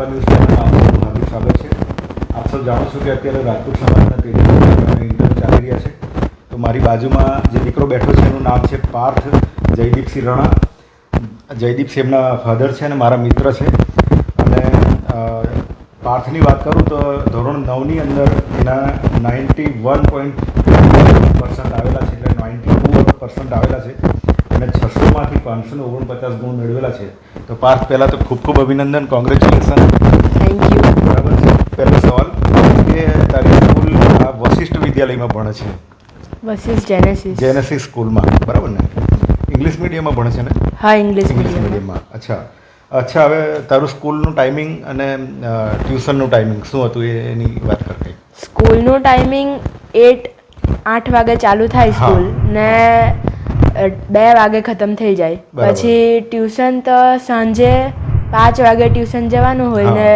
અખબાર ન્યૂઝ ચેનલમાં આપનું હાર્દિક સ્વાગત છે. આપ સૌ જાણો છો કે અત્યારે રાજપૂત સમાજના તેજસ્વી ઇન્ટરવ્યુ ચાલી રહ્યા છે. તો મારી બાજુમાં જે દીકરો બેઠો છે, એનું નામ છે પાર્થ જયદીપસિંહ રણા. જયદીપસિંહ એમના ફાધર છે અને મારા મિત્ર છે. અને પાર્થની વાત કરું તો ધોરણ નવની અંદર એના નાઇન્ટી વન પોઈન્ટ પર્સન્ટ આવેલા છે, એટલે નાઇન્ટી ટુ પર્સન્ટ આવેલા છે. અને છસોમાંથી પાંચસો ઓગણપચાસ ગુણ મેળવેલા છે. તો પાર્થ પહેલાં તો ખૂબ ખૂબ અભિનંદન. કોંગ્રેચ્યુલેશન થેન્ક યુ બરાબર છે. પહેલો સવાલ કે તારી સ્કૂલ આ વશિષ્ઠ વિદ્યાલયમાં ભણે છે? વશિષ્ઠ જેનેસિસ જેનેસિસ સ્કૂલમાં. બરાબર ને? ઇંગ્લિશ મીડિયમમાં ભણે છે ને? હા ઇંગ્લિશ મીડિયમમાં અચ્છા. અચ્છા હવે તારું સ્કૂલનું ટાઈમિંગ અને ટ્યુશનનું ટાઈમિંગ શું હતું? એની વાત કર સ્કૂલનું ટાઈમિંગ એટ આઠ વાગે ચાલુ થાય. સ્કૂલ ને બે વાગે ખતમ થઈ જાય. પછી ટ્યુશન તો સાંજે પાંચ વાગે ટ્યુશન જવાનું હોય ને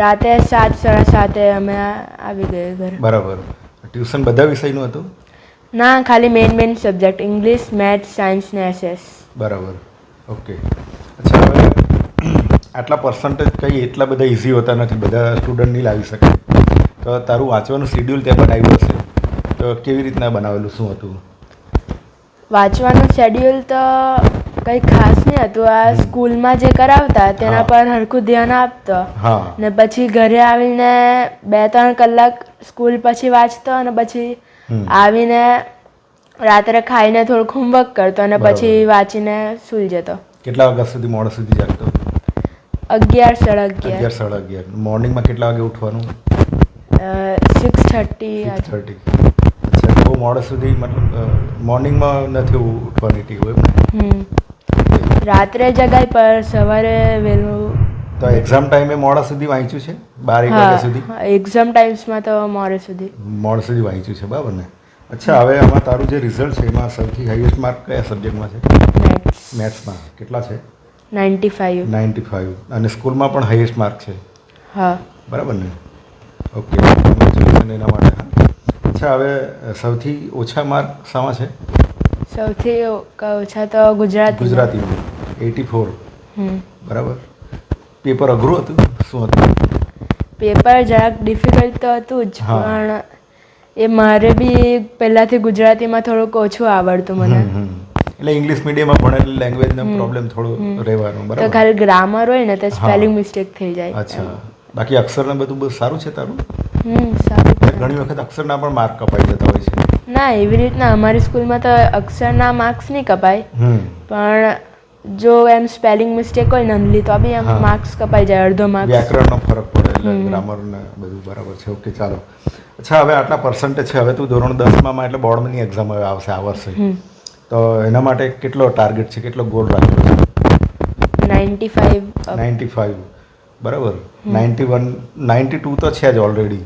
રાતે સાત સાડા સાતે અમે આવી ગયે ઘરે. બરાબર. ટ્યુશન બધા વિષયનું હતું? ના ખાલી main main subject English maths science ને એસએસ બરાબર. ઓકે અચ્છા હવે આટલા પર્સન્ટેજ કંઈ એટલા બધા ઇઝી હોતા નથી બધા સ્ટુડન્ટ નહીં લાવી શકે. તો તારું વાંચવાનું શિડ્યુલ ત્યાં બનાવ્યું હશે. તો કેવી રીતના બનાવેલું શું હતું? વાંચવાનું શેડ્યુલ તો કંઈ ખાસ નહીં હતું. આ સ્કૂલમાં જે કરાવતા તેના પર હરખું ધ્યાન આપતો. ને પછી ઘરે આવીને બે ત્રણ કલાક સ્કૂલ પછી વાંચતો અને પછી આવીને રાત્રે ખાઈને થોડુંક હોમવર્ક કરતો અને પછી વાંચીને સૂઈ જતો. કેટલા વાગ્યા સુધી મોડા સુધી જાગતો? અગિયાર સાડા અગિયાર. અગિયાર સાડા અગિયાર. મોર્નિંગમાં કેટલા વાગે ઉઠવાનું? સિક્સ થર્ટી થર્ટી મોડા સુધી મતલબ મોર્નિંગમાં નથી ઉઠવાની ટી હોય રાત્રે જગાય પર સવારે વહેલું તો એક્ઝામ ટાઈમે મોડા સુધી વાંચ્યું છે? બાર એક વાગ્યા સુધી? એક્ઝામ ટાઈમ્સમાં તો મોડે સુધી. મોડ સુધી વાંચ્યું છે બરાબર ને? અચ્છા હવે આમાં તારું જે રિઝલ્ટ છે એમાં સૌથી હાઈએસ્ટ માર્ક કયા સબ્જેક્ટમાં છે? મેથ્સમાં કેટલા છે? નાઇન્ટી ફાઇવ નાઇન્ટી ફાઇવ અને સ્કૂલમાં પણ હાઈએસ્ટ માર્ક છે? હા. બરાબર ને? ઓકે એના માટે હા અચ્છા હવે સૌથી ઓછા માર્ક શામાં છે? સૌથી ઓછા તો ગુજરાતી. ગુજરાતીમાં એટી ફોર. બરાબર? પેપર અઘરું હતું? શું હતું? પેપર જરાક ડિફિકલ્ટ તો હતું જ પણ એ મારે બી પહેલાંથી ગુજરાતીમાં થોડુંક ઓછું આવડતું મને. એટલે ઇંગ્લિશ મીડિયમમાં ભણેલી લેંગ્વેજનો પ્રોબ્લેમ થોડો રહેવાનો તો ખાલી ગ્રામર હોય ને તો સ્પેલિંગ મિસ્ટેક થઈ જાય. અચ્છા. બાકી અક્ષર ને બધું બહુ સારું છે તારું? હમ સારું ઘણી વખત અક્ષરના પણ માર્ક કપાઈ જતા હોય છે. ના એવી રીતના અમારી સ્કૂલમાં તો અક્ષરના માર્ક્સ નહીં કપાય. પણ જો એમ સ્પેલિંગ મિસ્ટેક હોય નંદલી તો બી એમ હા. માર્ક્સ કપાઈ જાય અડધો માર્ક્સ વ્યાકરણનો ફરક પડે એટલે હમ. ગ્રામર ને બધું બરાબર છે. ઓકે ચાલો. અચ્છા હવે આટલા પર્સન્ટેજ છે. હવે તું ધોરણ દસમાં એટલે બોર્ડની એક્ઝામ હવે આવશે આ વર્ષે. તો એના માટે કેટલો ટાર્ગેટ છે? કેટલો ગોલ રાખ્યો છે? નાઇન્ટી ફાઇવ નાઇન્ટી ફાઇવ બરાબર? નાઇન્ટી વન નાઇન્ટી ટુ તો છે જ ઓલરેડી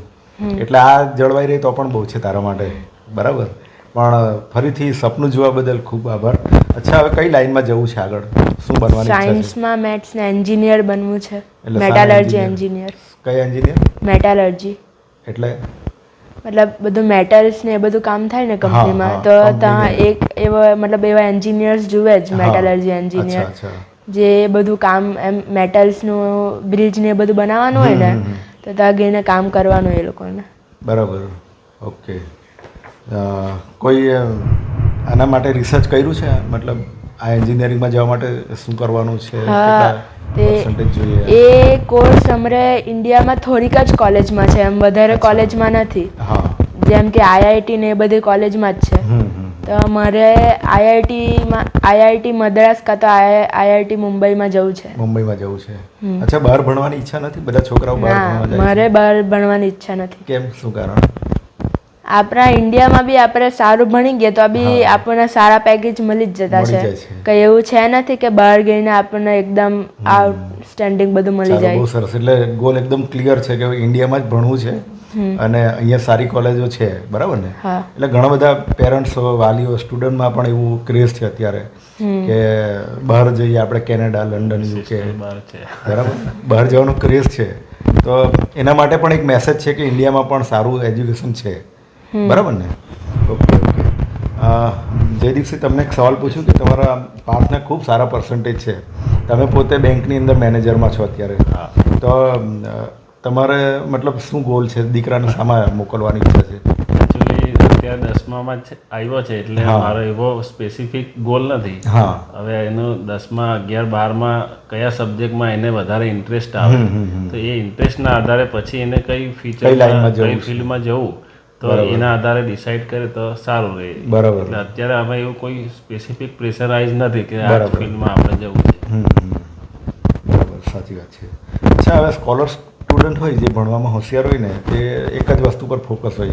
એટલે આ જળવાઈ રહી તો પણ બહુ છે તારા માટે. બરાબર? પણ ફરીથી સપનું જોવા બદલ ખૂબ આભાર. અચ્છા હવે કઈ લાઈનમાં જવું છે આગળ? શું બનવાનું સાયન્સમાં મેથ્સ ને એન્જિનિયર બનવું છે. Metallurgy engineer. કઈ એન્જિનિયર? મેટાલર્જી. એટલે? મતલબ બધું મેટલ્સ ને એ બધું કામ થાય ને કંપનીમાં તો ત્યાં એક એવા મતલબ એવા એન્જિનિયર્સ જુએ જ મેટાલર્જી એન્જિનિયર જે બધું કામ એમ મેટલ્સનું બ્રિજ ને એ બધું બનાવવાનું હોય ને. તો ત્યાં ગઈને કામ કરવાનું એ લોકોને. બરાબર. ઓકે. કોઈ આના માટે રિસર્ચ કર્યું છે? મતલબ આ એન્જિનિયરિંગમાં જવા માટે શું કરવાનું છે? એ કોર્સ અમારે ઇન્ડિયામાં થોડીક જ કોલેજમાં છે એમ વધારે કોલેજમાં નથી. જેમ કે આઈઆઈટી ને એ બધી કોલેજમાં જ છે. તો મારે આઈઆઈટીમાં આઈઆઈટી મદ્રાસ કાં તો આઈઆઈટી મુંબઈમાં જવું છે. મુંબઈમાં જવું છે. અચ્છા બહાર ભણવાની ઈચ્છા નથી? બધા છોકરાઓ બહાર ભણવા જાય મારે બહાર ભણવાની ઈચ્છા નથી. કેમ? શું કારણ? આપણા ઇન્ડિયામાં બી આપણે સારું ભણી ગયા તો બી આપણને સારા પેકેજ મળી જ જતા છે. કંઈ એવું છે નથી કે બહાર ગઈને આપણને એકદમ આઉટસ્ટેન્ડિંગ બધું મળી જાય. બહુ સરસ. એટલે ગોલ એકદમ ક્લિયર છે કે ઇન્ડિયામાં જ ભણવું છે. અને અહીંયા સારી કોલેજો છે બરાબર ને? એટલે ઘણા બધા પેરેન્ટ્સ વાલીઓ સ્ટુડન્ટમાં પણ એવું ક્રેઝ છે અત્યારે કે બહાર જઈએ આપણે કેનેડા લંડન યુકે. બરાબર? બહાર જવાનો ક્રેઝ છે. તો એના માટે પણ એક મેસેજ છે કે ઇન્ડિયામાં પણ સારું એજ્યુકેશન છે. બરાબર ને? Okay okay. અ, જયદીપસિંહ તમને એક સવાલ પૂછું કે તમારા પાસના ખૂબ સારા પર્સન્ટેજ છે. તમે પોતે બેંકની અંદર મેનેજરમાં છો અત્યારે. તો તમારે મતલબ શું ગોલ છે? દીકરાને સામા મોકલવાની ઈચ્છા છે? એકચ્યુઅલી અત્યારે દસમામાં જ આવ્યો છે એટલે. મારો એવો સ્પેસિફિક ગોલ નથી. હા. હવે એનું દસમા અગિયાર બારમાં કયા સબ્જેક્ટમાં એને વધારે ઇન્ટરેસ્ટ આવે. તો એ ઇન્ટરેસ્ટના આધારે પછી એને કઈ ફીચર કઈ ફિલ્ડમાં જવું તો એના આધારે ડિસાઈડ કરે તો સારું રહે. બરાબર. એટલે અત્યારે અમે એવું કોઈ સ્પેસિફિક પ્રેશરાઇઝ નથી કે આ ફિલ્ડમાં આપણે જવું છે. બરાબર સાચી વાત છે. અચ્છા હવે સ્કોલર સ્ટુડન્ટ હોય જે ભણવામાં હોશિયાર હોય ને તે એક જ વસ્તુ પર ફોકસ હોય.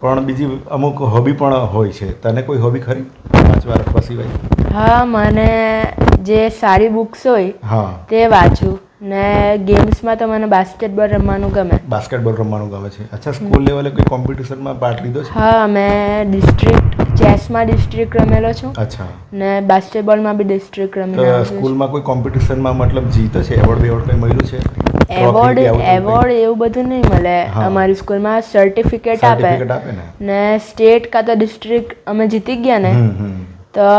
પણ બીજી અમુક હોબી પણ હોય છે. તને કોઈ હોબી ખરી? વાંચવા લખવા સિવાય? હા મને જે સારી બુક્સ હોય હા. તે વાંચું. ને ગેમ્સમાં તો મને બાસ્કેટબોલ રમવાનું ગમે. બાસ્કેટબોલ રમવાનું ગમે છે. અચ્છા સ્કૂલ લેવલે કોઈ કોમ્પિટિશનમાં પાર્ટ લીધો છે? હા મેં ડિસ્ટ્રિક્ટ ચેસમાં ડિસ્ટ્રિક્ટ રમેલો છું. અચ્છા. ને બાસ્કેટબોલમાં બી ડિસ્ટ્રિક્ટ રમેલો સ્કૂલમાં કોઈ કોમ્પિટિશનમાં મતલબ જીતો છે એવોર્ડ બેવોર્ડ કંઈ મળ્યું છે? એવોર્ડ? એવોર્ડ એવું બધું નહીં મળે. અમારી સ્કૂલમાં સર્ટિફિકેટ આપે. ને? સ્ટેટ કાં તો ડિસ્ટ્રિક્ટ અમે જીતી ગયા ને તો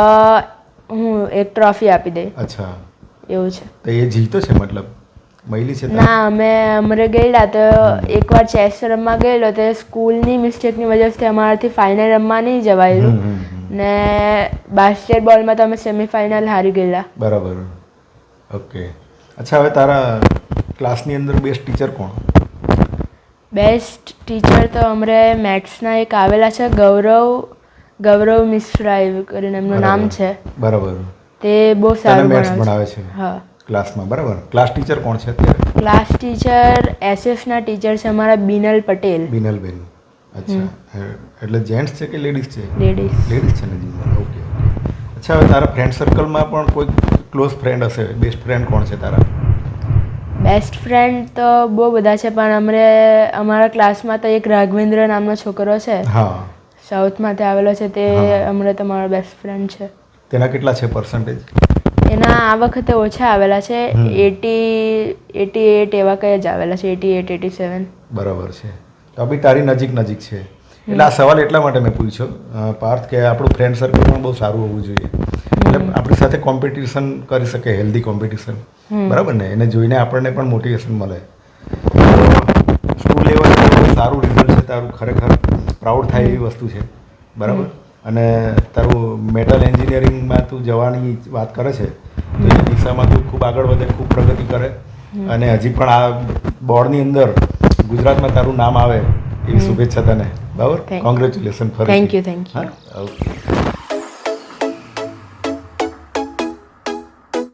હું એક ટ્રોફી આપી દઈ. અચ્છા. એવું છે. તો એ જીતો છે મતલબ? મળી છે ના અમે અમરે ગયેલા તો એકવાર ચેસ રમવા ગયેલો તો સ્કૂલની મિસ્ટેકની વજહથી અમારાથી ફાઇનલ રમવા નહીં જવાયેલું. ને બાસ્કેટબોલમાં તો અમે સેમિફાઇનલ હારી ગયેલા. બરાબર. ઓકે. અચ્છા હવે તારા ક્લાસની અંદર બેસ્ટ ટીચર કોણ? બેસ્ટ ટીચર તો અમરે મેથ્સના એક આવેલા છે ગૌરવ ગૌરવ મિશ્રા એવું કરીને એમનું નામ છે. બરાબર. તે બહુ સારું ભણાવે છે. હા. ક્લાસમાં બરાબર? ક્લાસ ટીચર કોણ છે અત્યારે? ક્લાસ ટીચર એસએસના ટીચર છે અમારા બિનલ પટેલ. બિનલ બેન. અચ્છા. એટલે જેન્ટ્સ છે કે લેડીઝ છે? લેડીઝ લેડીઝ છે ને જી ઓકે અચ્છા હવે તારા ફ્રેન્ડ સર્કલમાં પણ કોઈ ક્લોઝ ફ્રેન્ડ હશે? બેસ્ટ ફ્રેન્ડ કોણ છે તારા? બેસ્ટ ફ્રેન્ડ તો બહુ બધા છે પણ અમરે અમારા ક્લાસમાં તો એક રાઘવેન્દ્ર નામનો છોકરો છે. હા. સાઉથમાંથી આવેલો છે તે હા. અમરે તો મારો બેસ્ટ ફ્રેન્ડ છે. તેના કેટલા છે પર્સન્ટેજ એના આ વખતે ઓછા આવેલા છે. એટી એટી એટ એવા કંઈ જ આવેલા છે. Eighty eight eighty seven. બરાબર છે. તો બી તારી નજીક નજીક છે. એટલે આ સવાલ એટલા માટે મેં પૂછ્યો. પાર્થ કે આપણું ફ્રેન્ડ સર્કલ પણ બહુ સારું હોવું જોઈએ. એટલે આપણી સાથે કોમ્પિટિશન કરી શકે હેલ્ધી કોમ્પિટિશન બરાબર ને? એને જોઈને આપણને પણ મોટિવેશન મળે. સ્કૂલ લેવલ સારું રિઝલ્ટ છે તારું ખરેખર પ્રાઉડ થાય એવી વસ્તુ છે. બરાબર? અને તારું મેટલ એન્જિનિયરિંગમાં તું જવાની વાત કરે છે તો એ દિશામાં તું ખૂબ આગળ વધે ખૂબ પ્રગતિ કરે. અને હજી પણ આ બોર્ડની અંદર ગુજરાતમાં તારું નામ આવે એવી શુભેચ્છા તને. બરાબર? કોંગ્રેચ્યુલેશન ફરી thank you thank you okay